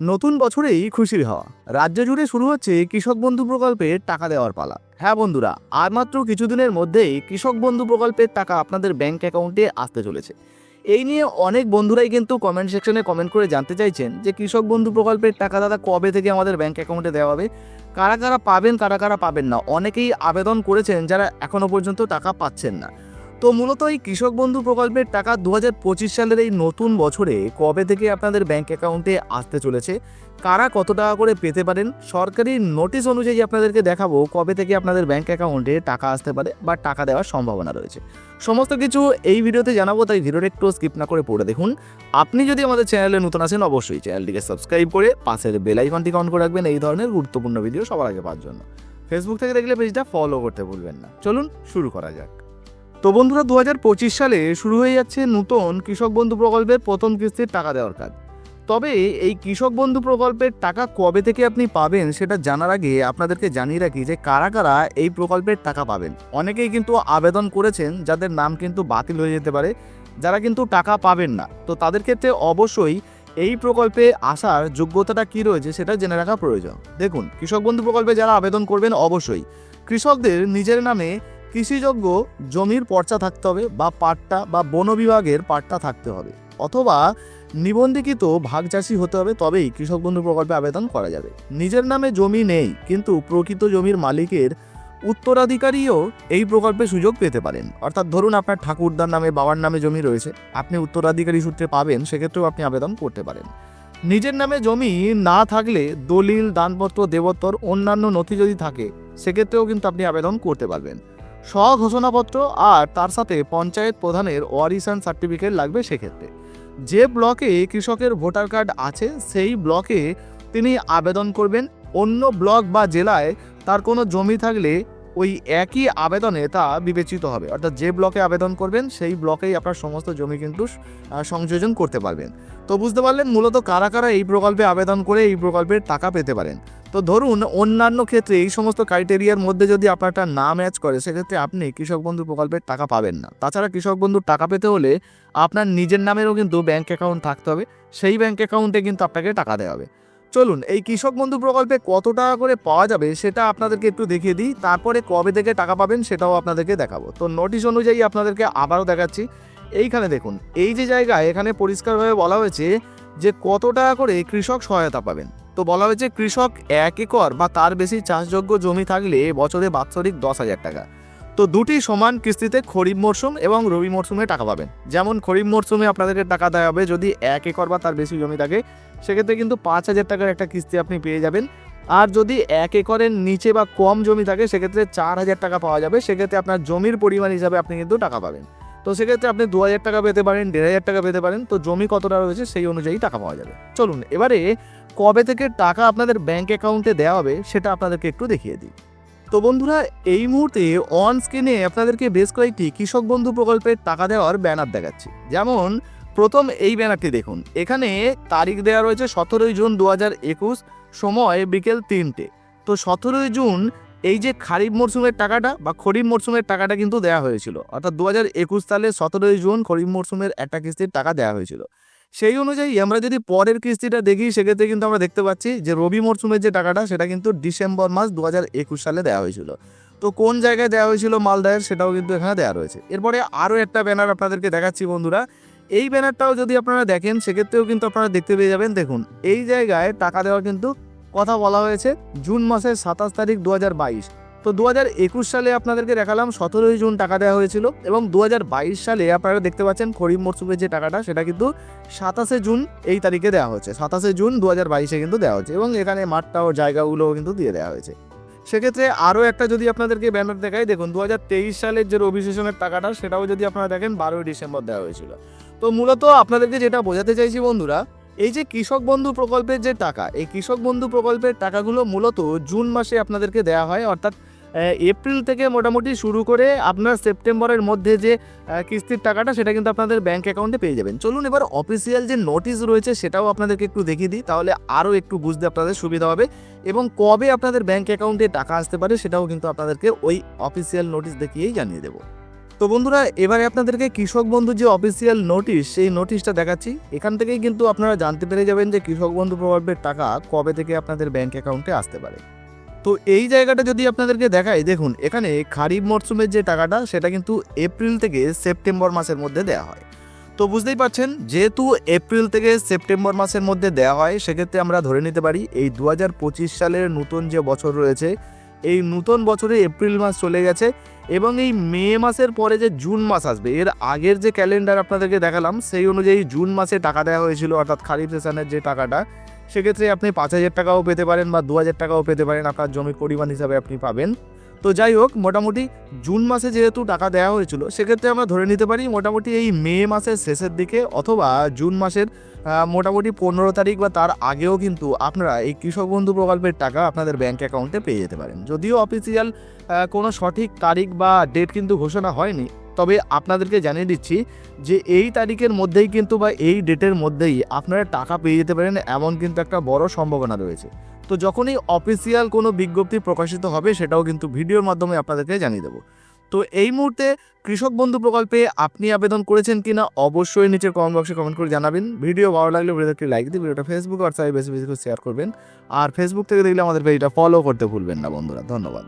নতুন বছরেই খুশির হওয়া। রাজ্য জুড়ে শুরু হচ্ছে কৃষক বন্ধু প্রকল্পের টাকা দেওয়ার পালা। হ্যাঁ বন্ধুরা, আর মাত্র কিছুদিনের মধ্যেই কৃষক বন্ধু প্রকল্পের টাকা আপনাদের ব্যাংক অ্যাকাউন্টে আসতে চলেছে। এই নিয়ে অনেক বন্ধুরাই কিন্তু কমেন্ট সেকশনে কমেন্ট করে জানতে চাইছেন যে কৃষক বন্ধু প্রকল্পের টাকা দাদা কবে থেকে আমাদের ব্যাংক অ্যাকাউন্টে দেওয়া হবে? কারা কারা পাবেন, কারা কারা পাবেন না? অনেকেই আবেদন করেছেন যারা এখনও পর্যন্ত টাকা পাচ্ছেন না। তো মূলত এই কৃষক বন্ধু প্রকল্পের টাকা দু হাজার পঁচিশ সালের এই নতুন বছরে কবে থেকে আপনাদের ব্যাংক অ্যাকাউন্টে আসতে চলেছে? কারা কত টাকা করে পেতে পারেন? সরকারি নোটিশ অনুযায়ী আপনাদেরকে দেখাবো কবে থেকে আপনাদের ব্যাংক অ্যাকাউন্টে টাকা আসতে পারে বা টাকা দেওয়ার সম্ভাবনা রয়েছে। সমস্ত কিছু এই ভিডিওতে জানাব, তাই ভিডিওটা একটু স্কিপ না করে পড়ে দেখুন। আপনি যদি আমাদের চ্যানেলে নতুন আসেন অবশ্যই চ্যানেলটিকে সাবস্ক্রাইব করে পাশের বেল আইকনটিকে অন করে রাখবেন। এই ধরনের গুরুত্বপূর্ণ ভিডিও সবার আগে পাওয়ার জন্য। ফেসবুক থেকে দেখলে পেজটা ফলো করতে ভুলবেন না। চলুন শুরু করা যাক। তো বন্ধুরা দু হাজার পঁচিশ সালে শুরু হয়ে যাচ্ছে নতুন কৃষক বন্ধু প্রকল্পের প্রথম কিস্তির টাকা দেওয়ার কাজ। তবে এই কৃষক বন্ধু প্রকল্পের টাকা কবে থেকে আপনি পাবেন সেটা জানার আগে আপনাদেরকে জানিয়ে রাখি যে কারা কারা এই প্রকল্পের টাকা পাবেন। অনেকেই কিন্তু আবেদন করেছেন, যাদের নাম কিন্তু বাতিল হয়ে যেতে পারে, যারা কিন্তু টাকা পাবেন না। তো তাদের ক্ষেত্রে অবশ্যই এই প্রকল্পে আসার যোগ্যতাটা কী রয়েছে সেটা জেনে রাখা প্রয়োজন। দেখুন, কৃষক বন্ধু প্রকল্পে যারা আবেদন করবেন, অবশ্যই কৃষকদের নিজের নামে কৃষিযোগ্য জমির পর্চা থাকতে হবে বা পাট্টা বা বন বিভাগের পাট্টা থাকতে হবে অথবা নিবন্ধিকৃত ভাগ চাষি হতে হবে, তবেই কৃষক বন্ধু প্রকল্পে আবেদন করা যাবে। নিজের নামে জমি নেই, কিন্তু প্রকৃত জমির মালিকের উত্তরাধিকারীও এই প্রকল্পে সুযোগ পেতে পারেন। অর্থাৎ ধরুন আপনার ঠাকুরদার নামে, বাবার নামে জমি রয়েছে, আপনি উত্তরাধিকারী সূত্রে পাবেন, সেক্ষেত্রেও আপনি আবেদন করতে পারেন। নিজের নামে জমি না থাকলে দলিল, দানপত্র দেবত্তর অন্যান্য নথি যদি থাকে, সেক্ষেত্রেও কিন্তু আপনি আবেদন করতে পারবেন। স্বঘোষণাপত্র আর তার সাথে পঞ্চায়েত প্রধানের ওয়ারিসান সার্টিফিকেট লাগবে সেক্ষেত্রে। যে ব্লকে কৃষকের ভোটার কার্ড আছে, সেই ব্লকে তিনি আবেদন করবেন। অন্য ব্লক বা জেলায় তার কোনো জমি থাকলে ওই একই আবেদনে তা বিবেচিত হবে। অর্থাৎ যে ব্লকে আবেদন করবেন, সেই ব্লকেই আপনার সমস্ত জমি কিন্তু সংযোজন করতে পারবেন। তো বুঝতে পারলেন মূলত কারা কারা এই প্রকল্পে আবেদন করে এই প্রকল্পের টাকা পেতে পারেন? তো ধরুন অন্যান্য ক্ষেত্রে এই সমস্ত ক্রাইটেরিয়ার মধ্যে যদি আপনারটা না ম্যাচ করে, সেক্ষেত্রে আপনি কৃষক বন্ধু প্রকল্পের টাকা পাবেন না। তাছাড়া কৃষক বন্ধুর টাকা পেতে হলে আপনার নিজের নামেরও কিন্তু ব্যাঙ্ক অ্যাকাউন্ট থাকতে হবে। সেই ব্যাঙ্ক অ্যাকাউন্টে কিন্তু আপনাকে টাকা দেওয়া হবে। চলুন, এই কৃষক বন্ধু প্রকল্পে কত টাকা করে পাওয়া যাবে সেটা আপনাদেরকে একটু দেখিয়ে দিই। তারপরে কবে থেকে টাকা পাবেন সেটাও আপনাদেরকে দেখাবো। তো নোটিশ অনুযায়ী আপনাদেরকে আবারও দেখাচ্ছি। এইখানে দেখুন, এই যে জায়গায় এখানে পরিষ্কারভাবে বলা হয়েছে যে কত টাকা করে কৃষক সহায়তা পাবেন। তো বলা হয়েছে কৃষক এক একর বা তার বেশি চাষযোগ্য জমি থাকলে বছরে বাৎসরিক দশ হাজার টাকা। তো দুটি সমান কিস্তিতে খরিফ মরশুম এবং রবি মরশুমে টাকা পাবেন। যেমন খরিফ মরশুমে আপনাদেরকে টাকা দেওয়া হবে যদি এক একর বা তার বেশি জমি থাকে, সেক্ষেত্রে কিন্তু পাঁচ হাজার টাকার একটা কিস্তি আপনি পেয়ে যাবেন। আর যদি এক একরের নিচে বা কম জমি থাকে, সেক্ষেত্রে চার হাজার টাকা পাওয়া যাবে। সেক্ষেত্রে আপনার জমির পরিমাণ হিসাবে আপনি কিন্তু টাকা পাবেন। তো সেক্ষেত্রে আপনি দু হাজার টাকা পেতে পারেন, দেড় হাজার টাকা পেতে পারেন। তো জমি কতটা রয়েছে সেই অনুযায়ী টাকা পাওয়া যাবে। চলুন, এবারে কবে থেকে টাকা আপনাদের ব্যাঙ্ক অ্যাকাউন্টে দেওয়া হবে সেটা আপনাদেরকে একটু দেখিয়ে দিই। তো বন্ধুরা, এই মুহূর্তে অন স্ক্রিনে আপনাদেরকে বেশ কয়েকটি কৃষক বন্ধু প্রকল্পের টাকা দেওয়ার ব্যানার দেখাচ্ছি। যেমন, প্রথম এই ব্যানারটি দেখুন। এখানে তারিখ দেওয়া রয়েছে সতেরোই জুন দু একুশ, সময় বিকেল তিনটে। তো সতেরোই জুন এই যে খারিফ মরশুমের টাকাটা বা খরিফ মরশুমের টাকাটা কিন্তু দেওয়া হয়েছিল। অর্থাৎ দু হাজার একুশ সালে সতেরোই জুন খরিফ মরশুমের একটা কিস্তির টাকা দেওয়া হয়েছিল। সেই অনুযায়ী আমরা যদি পরের কিস্তিটা দেখি, সেক্ষেত্রে কিন্তু আমরা দেখতে পাচ্ছি যে রবি মরশুমের যে টাকাটা, সেটা কিন্তু ডিসেম্বর মাস দু হাজার একুশ সালে দেওয়া হয়েছিল। তো কোন জায়গায় দেওয়া হয়েছিল মালদায়ের, সেটাও কিন্তু এখানে দেওয়া রয়েছে। এরপরে আরও একটা ব্যানার আপনাদেরকে দেখাচ্ছি বন্ধুরা। এই ব্যানারটাও যদি আপনারা দেখেন, সেক্ষেত্রেও কিন্তু আপনারা দেখতে পেয়ে যাবেন। দেখুন, এই জায়গায় টাকা দেওয়া কিন্তু কথা বলা হয়েছে, জুন মাসের সাতাশ তারিখ দু হাজার বাইশ। তো দু হাজার একুশ সালে আপনাদেরকে দেখালাম সতেরোই জুন টাকা দেওয়া হয়েছিল এবং দু হাজার বাইশ সালে আপনারা দেখতে পাচ্ছেন খরিফ মরশুমের যে টাকাটা, সেটা কিন্তু সাতাশে জুন এই তারিখে দেওয়া হয়েছে। সাতাশে জুন দু হাজার বাইশে কিন্তু দেওয়া হয়েছে এবং এখানে মাঠটা ও জায়গাগুলোও কিন্তু দিয়ে দেওয়া হয়েছে। সেক্ষেত্রে আরও একটা যদি আপনাদেরকে ব্যানার দেখাই, দেখুন দু হাজার তেইশ সালের যে রবি সেশনের টাকাটা, সেটাও যদি আপনারা দেখেন বারোই ডিসেম্বর দেওয়া হয়েছিল। তো মূলত আপনাদেরকে যেটা বোঝাতে চাইছি বন্ধুরা, এই যে কৃষক বন্ধু প্রকল্পের যে টাকা, এই কৃষক বন্ধু প্রকল্পের টাকাগুলো মূলত জুন মাসে আপনাদেরকে দেওয়া হয়, অর্থাৎ এপ্রিল থেকে মোটামুটি শুরু করে আপনার সেপ্টেম্বরের মধ্যে যে কিস্তির টাকাটা সেটা কিন্তু আপনাদের ব্যাঙ্ক অ্যাকাউন্টে পেয়ে যাবেন। চলুন এবার অফিসিয়াল যে নোটিশ রয়েছে সেটাও আপনাদেরকে একটু দেখিয়ে দিই, তাহলে আরও একটু বুঝতে আপনাদের সুবিধা হবে এবং কবে আপনাদের ব্যাঙ্ক অ্যাকাউন্টে টাকা আসতে পারে সেটাও কিন্তু আপনাদেরকে ওই অফিসিয়াল নোটিশ দেখিয়েই জানিয়ে দেবো। তো বন্ধুরা, এবারে আপনাদেরকে কৃষক বন্ধু যে অফিসিয়াল নোটিশ সেই নোটিশটা দেখাচ্ছি। এখান থেকেই কিন্তু আপনারা জানতে পেরে যাবেন যে কৃষক বন্ধু প্রকল্পের টাকা কবে থেকে আপনাদের ব্যাংক অ্যাকাউন্টে আসতে পারে। তো এই জায়গাটা যদি আপনাদেরকে দেখাই, দেখুন, এখানে খারিফ মরশুমের যে টাকাটা, সেটা কিন্তু এপ্রিল থেকে সেপ্টেম্বর মাসের মধ্যে দেওয়া হয়। তো বুঝতেই পারছেন, যেহেতু এপ্রিল থেকে সেপ্টেম্বর মাসের মধ্যে দেওয়া হয়, সেক্ষেত্রে আমরা ধরে নিতে পারি, এই দু হাজার পঁচিশ সালের নতুন যে বছর রয়েছে, এই নতুন বছরে এপ্রিল মাস চলে গেছে এবং এই মে মাসের পরে যে জুন মাস আসবে, এর আগের যে ক্যালেন্ডার আপনাদেরকে দেখালাম, সেই অনুযায়ী জুন মাসে টাকা দেওয়া হয়েছিল, অর্থাৎ খারিফ সেশনের যে টাকাটা সেক্ষেত্রে আপনি পাঁচ হাজার টাকাও পেতে পারেন বা দু হাজার টাকাও পেতে পারেন আপনার জমির পরিমাণ হিসাবে আপনি পাবেন। তো যাই হোক, মোটামুটি জুন মাসে যেহেতু টাকা দেওয়া হয়েছিল, সেক্ষেত্রে আমরা ধরে নিতে পারি মোটামুটি এই মে মাসের শেষের দিকে অথবা জুন মাসের মোটামুটি পনেরো তারিখ বা তার আগেও কিন্তু আপনারা এই কৃষক বন্ধু প্রকল্পের টাকা আপনাদের ব্যাঙ্ক অ্যাকাউন্টে পেয়ে যেতে পারেন। যদিও অফিসিয়াল কোনো সঠিক তারিখ বা ডেট কিন্তু ঘোষণা হয়নি তবে আপনাদেরকে জানিয়ে দিচ্ছি যে এই তারিখের মধ্যেই কিন্তু বা এই ডেটের মধ্যেই আপনারা টাকা পেয়ে যেতে পারেন, এমন কিন্তু একটা বড় সম্ভাবনা রয়েছে। তো যখনই অফিসিয়াল কোনো বিজ্ঞপ্তি প্রকাশিত হবে, সেটাও কিন্তু ভিডিওর মাধ্যমে আপনাদেরকে জানিয়ে দেবো। তো এই মুহূর্তে কৃষক বন্ধু প্রকল্পে আপনি আবেদন করেছেন কিনা, অবশ্যই নিচের কমেন্ট বক্সে কমেন্ট করে জানাবেন। ভিডিও ভালো লাগলে ভিডিওতে লাইক দিয়ে ভিডিওটা ফেসবুক হোয়াটসঅ্যাপে বেশি বেশি করে শেয়ার করবেন। আর ফেসবুক থেকে দেখলে আমাদের পেজটা ফলো করতে ভুলবেন না বন্ধুরা। ধন্যবাদ।